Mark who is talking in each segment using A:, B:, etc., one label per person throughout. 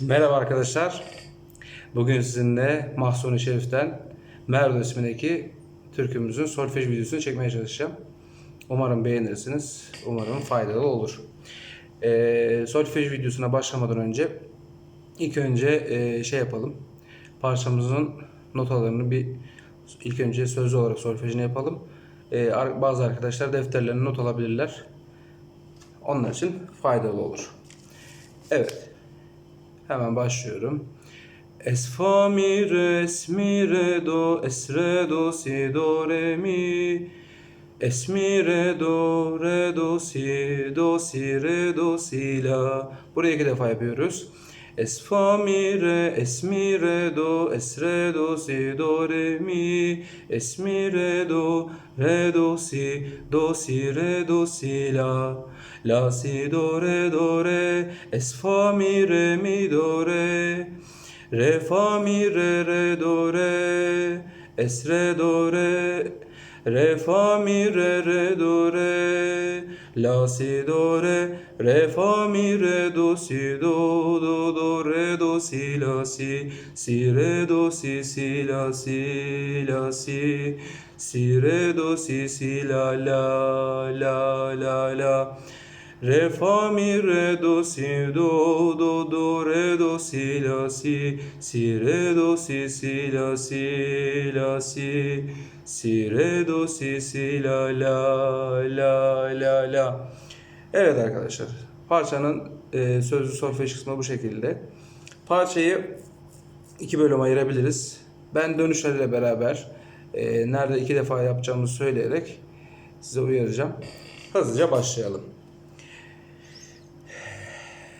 A: Merhaba arkadaşlar. Bugün sizinle Mahsuni Şerif'ten Merdo ismindeki türkümüzün solfej videosunu çekmeye çalışacağım. Umarım beğenirsiniz. Umarım faydalı olur. Ee, solfej videosuna başlamadan önce ilk önce e, şey yapalım. Parçamızın notalarını bir ilk önce sözlü olarak solfejini yapalım. Ar- bazı arkadaşlar defterlerine not alabilirler. Onun için faydalı olur. Evet. Hemen başlıyorum. Es fa mi re es mi re do es re do si do re mi es mi re do re do si do si re do si la burayı iki defa yapıyoruz. Es fa mi re es mi re do es re do si do re mi. Es mi re do re do si do si re do si la. La si do re do re. Es fa mi re mi do re. Re fa mi re re do re. Es re do re re fa mi re re do re la si do re. Re fa mi re do si do do do re do si la si si re do si si la si la si si re do si si la la la la la. Re fa mi re do si do do do re do si la si si re do si si la si la si si re do si si la la la la la Evet arkadaşlar parçanın e, sözlü solfej kısmı bu şekilde. Parçayı iki bölüm ayırabiliriz. Ben dönüşlerle beraber e, nerede iki defa yapacağımızı söyleyerek size uyaracağım. Hızlıca başlayalım.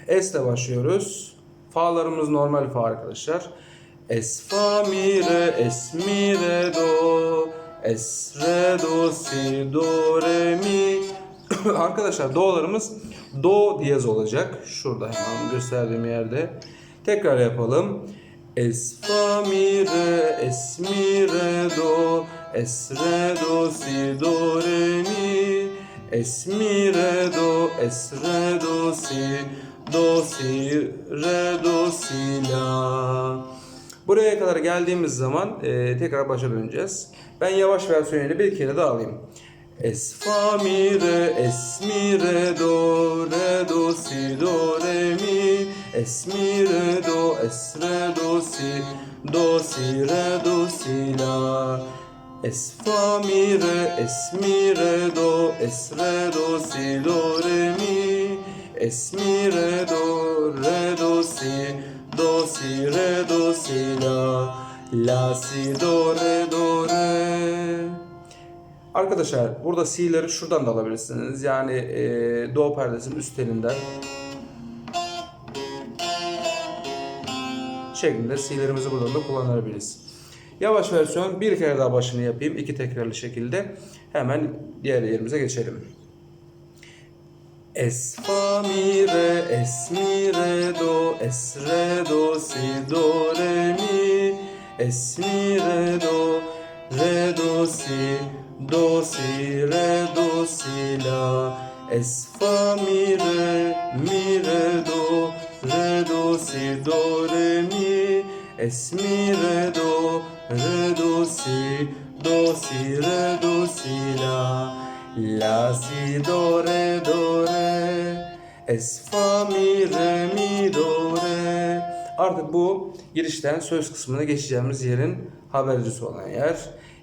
A: S ile başlıyoruz. Fa'larımız normal fa arkadaşlar. Es fa mi re es mi re do es re do si do re mi Arkadaşlar do'larımız do diyez olacak. Şurada hemen gösterdiğim yerde. Tekrar yapalım. Es fa mi re es mi re do es re do si do re mi es mi re do es re do si do si re do si la Buraya kadar geldiğimiz zaman e, tekrar başa döneceğiz. Ben yavaş versiyonuyla bir kere daha alayım. Es fa mi re es mi re do re do si do re mi es mi re do es re do si do si re do si la Es fa mi re es mi re do es re do si do re mi es mi re do re do si do si re do si la la si do re do re Arkadaşlar burada si'leri şuradan da alabilirsiniz. Yani e, do perdesinin üst telinden şeklinde si'lerimizi buradan da kullanabiliriz. Yavaş versiyon bir kere daha başını yapayım. iki tekrarlı şekilde. Hemen diğer yerimize geçelim. Es fa mi re es mi re do es re do si do re mi. Es mi re do re do si do si re do si la. Es fa mi re mi re do re do si do re mi. Es mi re do re do si do si re do si la la si do re do re es fa mi re mi do re Artık bu girişten söz kısmına geçeceğimiz yerin habercisi olan yer.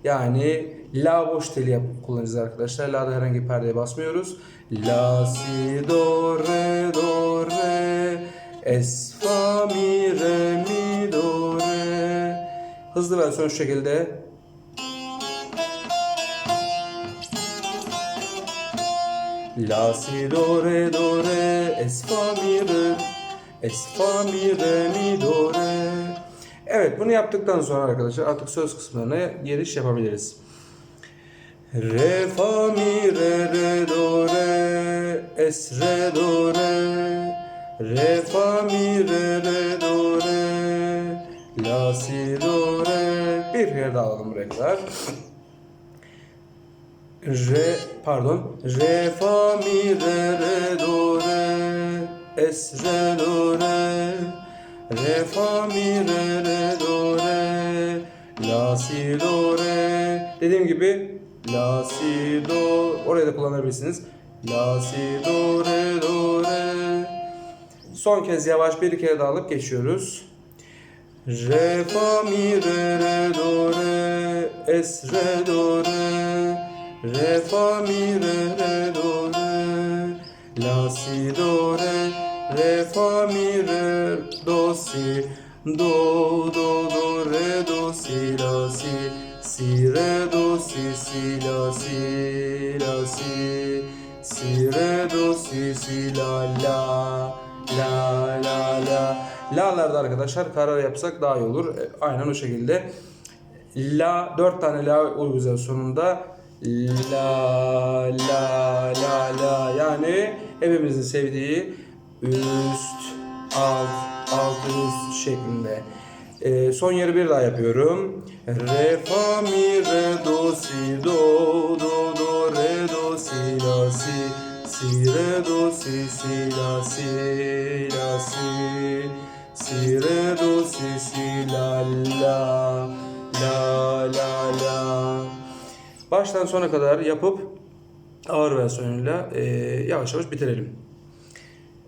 A: Yani la boş teli kullanacağız arkadaşlar. La'da herhangi bir perdeye basmıyoruz. La si do re do re es fa mi re mi do re Hızlı versiyon şu şekilde. La si do re do re es fa mi re es fa mi re mi do re Evet bunu yaptıktan sonra arkadaşlar artık söz kısımlarına giriş yapabiliriz. Re fa mi re re do re es re do re re fa mi re re do re la si do re bir kere daha alalım buraya kadar. Re pardon. Re fa mi re re do re es re do re re fa mi re re do re la si do re dediğim gibi la si do oraya da kullanabilirsiniz. La si do re do re son kez yavaş bir kere daha alıp geçiyoruz. Re fa mi re re do re es re do re re fa mi re re do re la si do re re fa mi re do si do do do re do si la si si re do si si la si la si si re do si si la la la la la la'larda arkadaşlar karar yapsak daha iyi olur. Aynen o şekilde. La dört tane la uygulayacağız sonunda la la la la yani hepimizin sevdiği üst alt alt üst şeklinde. Ee, son yeri bir daha yapıyorum. Re fa mi re do si do do do re do si la si si re do si si la si la si si re do si si la la la la la baştan sona kadar yapıp ağır versiyonuyla e, yavaş yavaş bitirelim.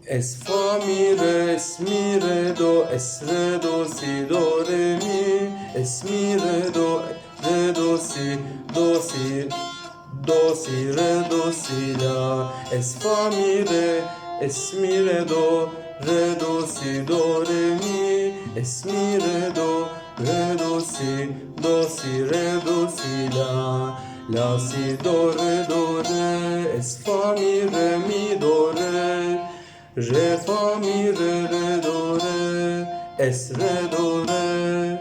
A: Es fa mi re es mi re do es re do si do re mi es mi re do re do si do si do si re do si la es fa mi re es mi re do re do si do re mi es mi re do re do si do si re do si la la si do re do re es fa mi re mi do re re fa mi re re do re es re do re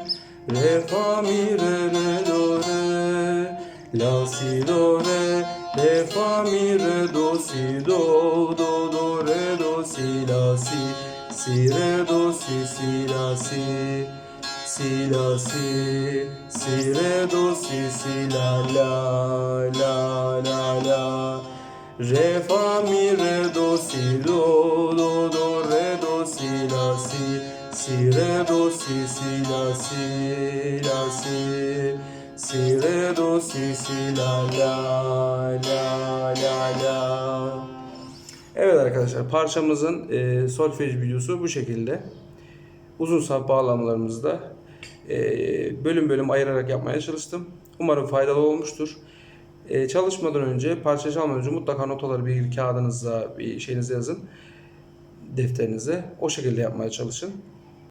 A: re fa mi re re do re la si do re re fa mi re do si do do do re do si la si. Si re do si si la si si la si si re do si si la la la la la. Re fa mi re do si do do do re do si la si. Si re do si si la si la si. Si re do si si la la la la la. Evet arkadaşlar parçamızın e, solfej videosu bu şekilde. Uzun sap bağlamalarımızda bölüm bölüm ayırarak yapmaya çalıştım. Umarım faydalı olmuştur. E, çalışmadan önce, parça çalmadan önce mutlaka notaları bir kağıdınıza, bir şeyinize yazın. Defterinize. O şekilde yapmaya çalışın.